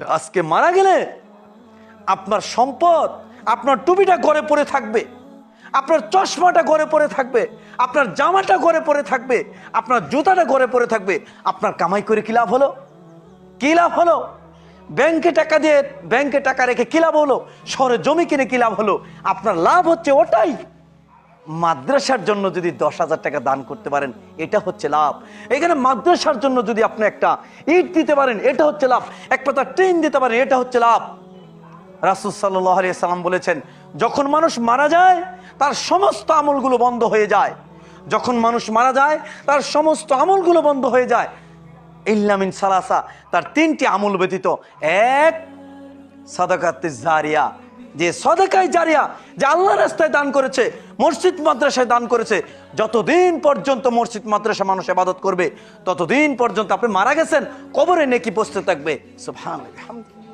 আজকে মারা গেলে আপনার সম্পদ, আপনার টুপিটা ঘরে পড়ে থাকবে, আপনার চশমাটা ঘরে পড়ে থাকবে, আপনার জামাটা ঘরে পড়ে থাকবে, আপনার জুতাটা ঘরে পড়ে থাকবে, আপনার কামাই করে কি লাভ হলো? কি লাভ হলো? ব্যাংকে টাকা দিয়ে, ব্যাংকে টাকা রেখে কি লাভ হলো? শহরে জমি কিনে কি লাভ হলো? আপনার লাভ হচ্ছে ওটাই। মাদ্রাসার জন্য যদি দশ হাজার টাকা দান করতে পারেন, এটা হচ্ছে লাভ। এখানে মাদ্রাসার জন্য যদি আপনি একটা ইট দিতে পারেন, এটা হচ্ছে লাভ। এক পাতা ট্রেন দিতে পারেন, এটা হচ্ছে লাভ। রাসুল সাল্লাহ সাল্লাম বলেছেন, যখন মানুষ মারা যায়, তার সমস্ত আমলগুলো বন্ধ হয়ে যায়। যখন মানুষ মারা যায়, তার সমস্ত আমলগুলো বন্ধ হয়ে যায়। ইল্লামিন সালাসা, তার তিনটি আমল ব্যতীত, এক সাদাকাতে জারিয়া যে সদেকায় জারিয়া যে আল্লাহ রাস্তায় দান করেছে, মসজিদ মাদ্রাসায় দান করেছে, যতদিন পর্যন্ত মসজিদ মাদ্রাসা মানুষ আবাদত করবে, ততদিন পর্যন্ত আপনি মারা গেছেন, কবরে নেকি বসতে থাকবে সুবহানাল্লাহ।